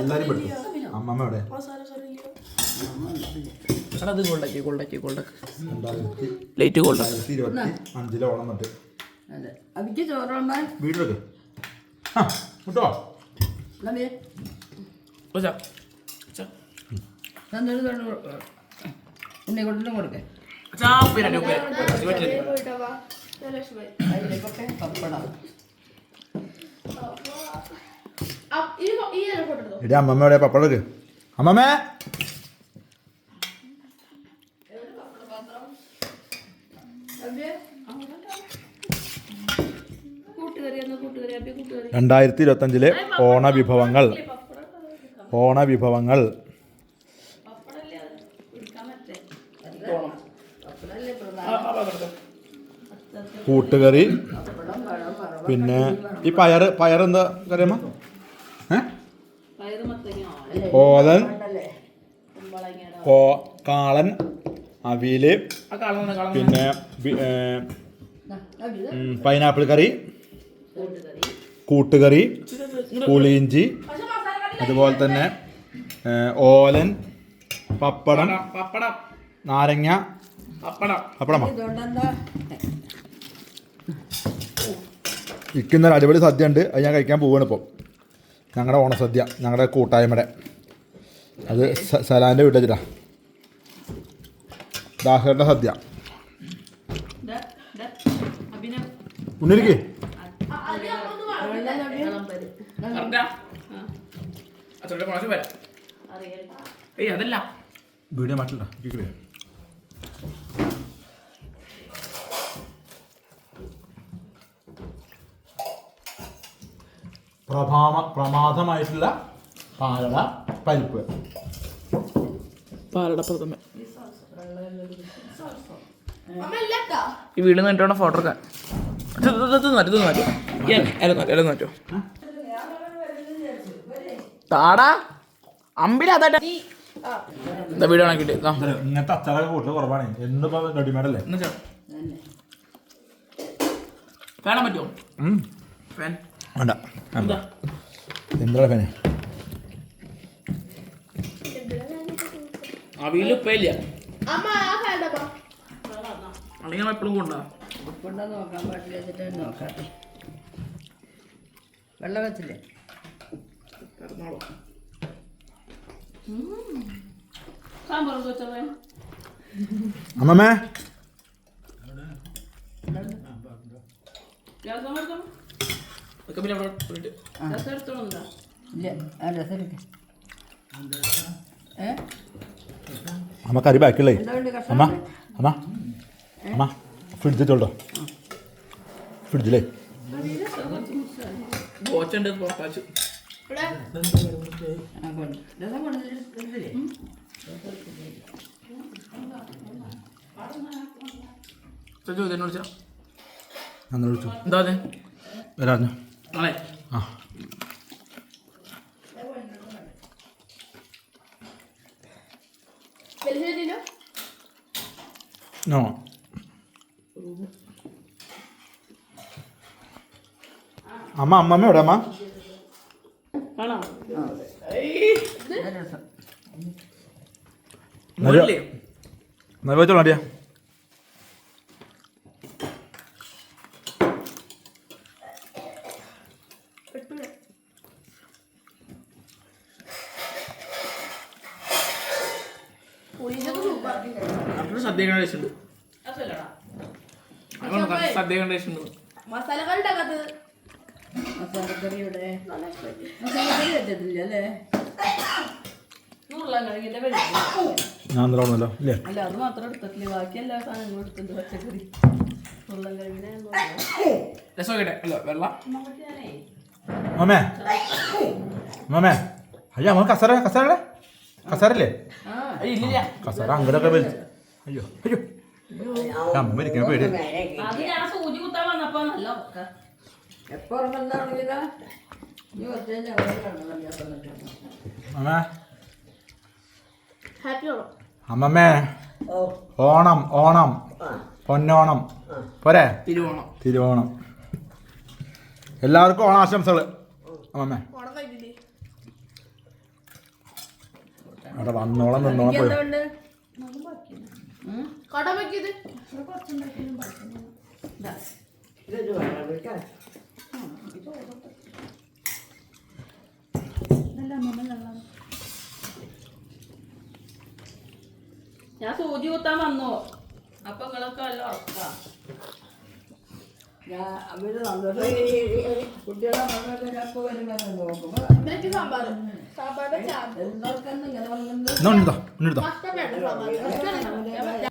എല്ലാരും പഠിക്കും അമ്മമ്മ എവിടെ? അത് ഗോൾഡാക്കി ഗോൾഡാക്കി ഗോൾഡാക്കി ലൈറ്റ് രണ്ടായിരത്തി ഇരുപത്തി? അഞ്ചിലെ ഓണം അതെ. അവിക്ക് ചോറുണ്ടാൻ വീട്ടിലേക്ക്. കേട്ടോ എന്നെ കൊണ്ടിട്ടും കൊടുക്കേ. അതിലേക്കൊക്കെ പപ്പടം അപ്പ് ഈ ഫോ- ഈ ഫോട്ടോ എടുത്തോ എടി അമ്മമ്മ എവിടെ എടുക്ക് അമ്മമ്മേ. രണ്ടായിരത്തി വിഭവങ്ങൾ ഓണ വിഭവങ്ങൾ കൂട്ടുകറി. പിന്നെ ഈ പയർ പയർ എന്താ കറിയമ്മ? കുമ്പളങ്ങയുടെ കോ കാളൻ അവിയൽ പിന്നെ പൈനാപ്പിൾ കറി കൂട്ടുകറി. പുളിയിഞ്ചി അതുപോലെ തന്നെ ഓലൻ പപ്പടം പപ്പടം നാരങ്ങ പപ്പടം. പപ്പടമാ. ഇരിക്കുന്നൊരു അടിപൊളി സദ്യ ഉണ്ട് അത് ഞാൻ കഴിക്കാൻ പോവാണ് ഇപ്പോൾ ഞങ്ങളുടെ ഓണസദ്യ ഞങ്ങളുടെ കൂട്ടായ്മയുടെ അത് സലാന്റെ വീട്ടിലാ. ദാഹറിന്റെ സദ്യ. ഉണ്ണിരിക്കേ. അതല്ല. വീഡിയോ മാറ്റില്ല. പ്രഭാമ പ്രമാദമായിട്ടുള്ള പാലട. പരിപ്പ്. പാലട പ്രഥമ ഈ വീട് നിന്നിട്ടാണ് ഫോട്ടോ എടുക്കാൻ മാറ്റോ മാറ്റോ. താടാ. അമ്പില എന്താ വീട് കണക്കിട്ട് ആ ഇങ്ങനത്തെ അച്ചാറൊക്കെ കൂടുതൽ കുറവാണ്. എന്നിപ്പോ പറ്റുമോ? ഫാൻ. വേണ്ട എന്താ എന്താണ് ഫാനെ? അവിയിൽ ഉപ്പയില്ല അല്ലെങ്കിൽ എപ്പോഴും കൊണ്ടാ ഉപ്പുണ്ടോ നോക്കാൻ പാടില്ല വെച്ചിട്ട് നോക്കാട്ടെ വെള്ളം വെച്ചില്ലേ? അമ്മമ്മേ? ഇല്ല രസം എടുക്ക. ഏ? അമ്മ കറി ബാക്കിയുള്ളേ അമ്മ അമ്മ അമ്മ ഫ്രിഡ്ജിൽ ഇട്ടോ ഫ്രിഡ്ജിലേ എന്നോട് എന്താ അതെ? ഇവിടെ ആ കൊണ്ട് രസം കൊണ്ടില്ലേ ചോദ്യം എന്നോട് ചോദിച്ചാ അന്ന് വിളിച്ചു എന്താ അതെ വരാഞ്ഞു നാളെ ആ വലിയ നോ. അമ്മ അമ്മമ്മ എവിടെ അമ്മ? ആണോ? രസം മോളില്ലേ നിർവഹിച്ചോളാം അടിയാ. സദ്യ മാമേ അയ്യാ ഉണ്ട്. അതല്ലടാ അതുകൊണ്ട് സദ്യ കണ്ട ടേസ്റ്റ് ഉണ്ട് മസാല കറി ഉണ്ടാക്കാത്തത് മസാലക്കറിയുടെ. നല്ല ഇഷ്ടമായി മസാലക്കറി വെച്ചിട്ടില്ല അല്ലേ? നൂറിലാൻ ഞാൻ ഇല്ലേ? അല്ല അത് മാത്രം എടുത്തിട്ടില്ല. ബാക്കി എല്ലാ സാധനങ്ങളും എടുത്തിട്ടുണ്ട് പച്ചക്കറി. അയ്യോ കസര കസരല്ലേ കസരല്ലേ കസാര അങ്ങനൊക്കെ വലിച്ചു. അയ്യോ അയ്യോ. അമ്മ. ഇരിക്കാൻ പേടി അമ്മമ്മേ. ഓണം ഓണം. പൊന്നോണം. പോരെ? തിരുവോണം. തിരുവോണം. എല്ലാവർക്കും ഓണാശംസകൾ അമ്മമ്മേ ഓണം കഴിഞ്ഞില്ലേ അവിടെ വന്നോളം നിന്നോളം പോയി. ഞാൻ സൂചി കുത്താൻ വന്നു? അപ്പൊ നിങ്ങളൊക്കെ വല്ല ഉറക്കാം. ഞാൻ അവർ സന്തോഷം കുട്ടികളെ അപ്പോൾ വരുമ്പോൾ നോക്കുമ്പോൾ സാമ്പാർ എല്ലാവർക്കും ഇങ്ങനെ ഉണ്ണിതാ ഉണ്ണിതാ സാമ്പാർ